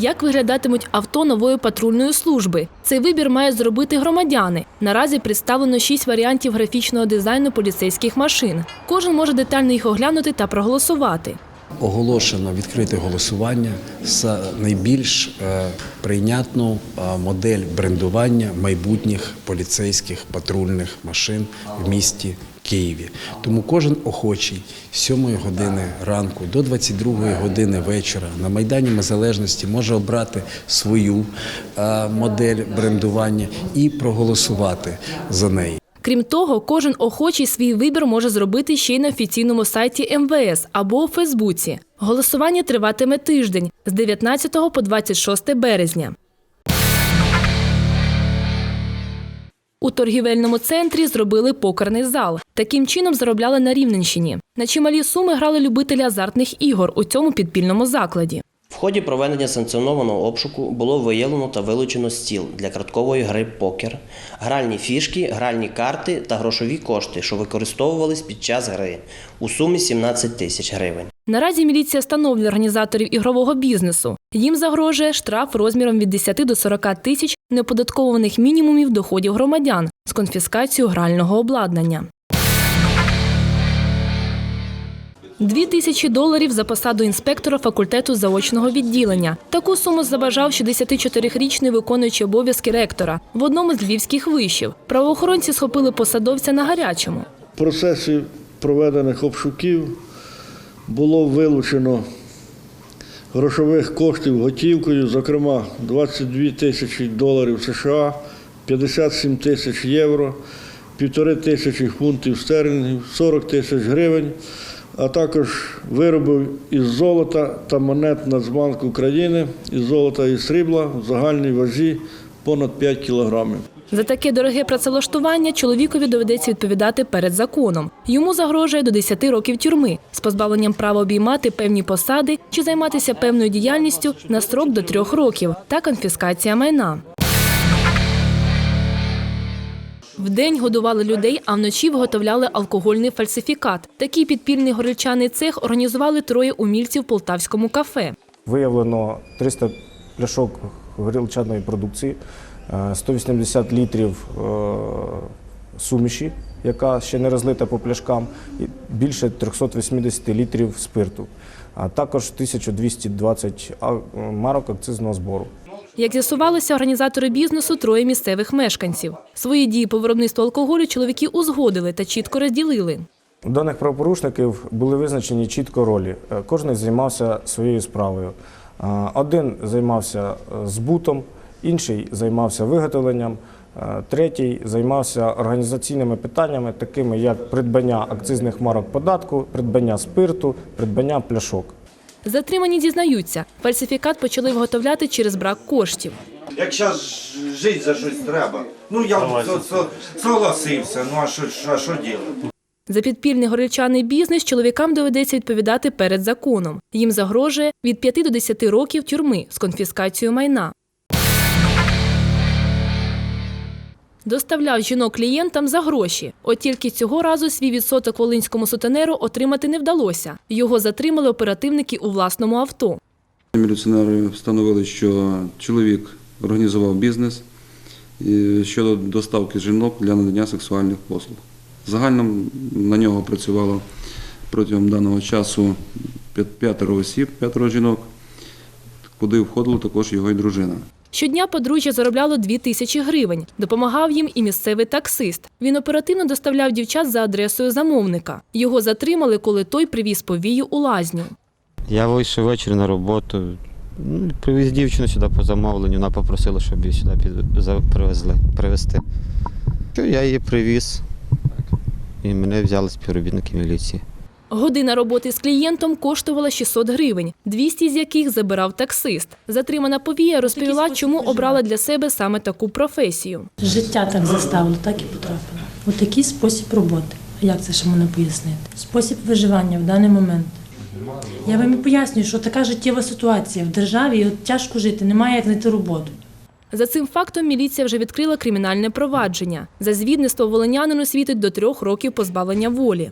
Як виглядатимуть авто нової патрульної служби? Цей вибір мають зробити громадяни. Наразі представлено шість варіантів графічного дизайну поліцейських машин. Кожен може детально їх оглянути та проголосувати. Оголошено відкрите голосування за найбільш е, прийнятну е, модель брендування майбутніх поліцейських патрульних машин в місті Києві. Тому кожен охочий з 7 години ранку до 22 години вечора на Майдані Незалежності може обрати свою е, модель брендування і проголосувати за неї. Крім того, кожен охочий свій вибір може зробити ще й на офіційному сайті МВС або у Фейсбуці. Голосування триватиме тиждень з 19 по 26 березня. У торгівельному центрі зробили покерний зал. Таким чином заробляли на Рівненщині. На чималі суми грали любителі азартних ігор у цьому підпільному закладі. В ході проведення санкціонованого обшуку було виявлено та вилучено стіл для карткової гри покер, гральні фішки, гральні карти та грошові кошти, що використовувались під час гри у сумі 17 тисяч гривень. Наразі міліція встановлює організаторів ігрового бізнесу. Їм загрожує штраф розміром від 10 до 40 тисяч неоподаткованих мінімумів доходів громадян з конфіскацією грального обладнання. Дві тисячі доларів за посаду інспектора факультету заочного відділення. Таку суму забажав 64-річний виконуючий обов'язки ректора в одному з львівських вишів. Правоохоронці схопили посадовця на гарячому. В процесі проведених обшуків було вилучено грошових коштів готівкою, зокрема 22 тисячі доларів США, 57 тисяч євро, півтори тисячі фунтів стерлінгів, 40 тисяч гривень, а також вироби із золота та монет Нацбанку України, із золота і срібла в загальній вазі понад 5 кілограмів. За таке дороге працевлаштування чоловікові доведеться відповідати перед законом. Йому загрожує до 10 років тюрми з позбавленням права обіймати певні посади чи займатися певною діяльністю на строк до трьох років та конфіскація майна. Вдень годували людей, а вночі виготовляли алкогольний фальсифікат. Такий підпільний горільчаний цех організували троє умільців в полтавському кафе. Виявлено 300 пляшок горілчаної продукції, 180 літрів е, суміші, яка ще не розлита по пляшкам, і більше 380 літрів спирту, а також 1220 а- марок акцизного збору. Як з'ясувалося, організатори бізнесу троє місцевих мешканців. Свої дії по виробництву алкоголю чоловіки узгодили та чітко розділили. У даних правопорушників були визначені чітко ролі. Е, Кожен займався своєю справою. Е, Один займався е, збутом, інший займався виготовленням, е, третій займався організаційними питаннями, такими як придбання акцизних марок податку, придбання спирту, придбання пляшок. Затримані дізнаються, фальсифікат почали виготовляти через брак коштів. Як зараз жити за щось треба. Ну я со- со- согласився, ну а що, а що ділати? За підпільний горільчаний бізнес чоловікам доведеться відповідати перед законом. Їм загрожує від 5 до 10 років тюрми з конфіскацією майна. Доставляв жінок клієнтам за гроші. От тільки цього разу свій відсоток волинському сутенеру отримати не вдалося. Його затримали оперативники у власному авто. Міліціонери встановили, що чоловік організував бізнес щодо доставки жінок для надання сексуальних послуг. Загально на нього працювало протягом даного часу п'ят- п'ятеро осіб, п'ятеро жінок, куди входила також його і дружина. Щодня подружжя заробляло 2 тисячі гривень. Допомагав їм і місцевий таксист. Він оперативно доставляв дівчат за адресою замовника. Його затримали, коли той привіз повію у лазню. Я вийшов ввечері на роботу. Ну, Привіз дівчину сюди по замовленню, вона попросила, щоб її сюди привезли, привезти. Я її привіз. І мене взяли співробітники міліції. Година роботи з клієнтом коштувала 600 гривень, 200 з яких забирав таксист. Затримана повія розповіла, чому обрала для себе саме таку професію. Життя так заставило, так і потрапила. Ось такий спосіб роботи. Як це ще можна пояснити? Спосіб виживання в даний момент. Я вам і пояснюю, що така життєва ситуація в державі і от тяжко жити, немає як знайти роботу. За цим фактом міліція вже відкрила кримінальне провадження. За звідництво волинянину світить до трьох років позбавлення волі.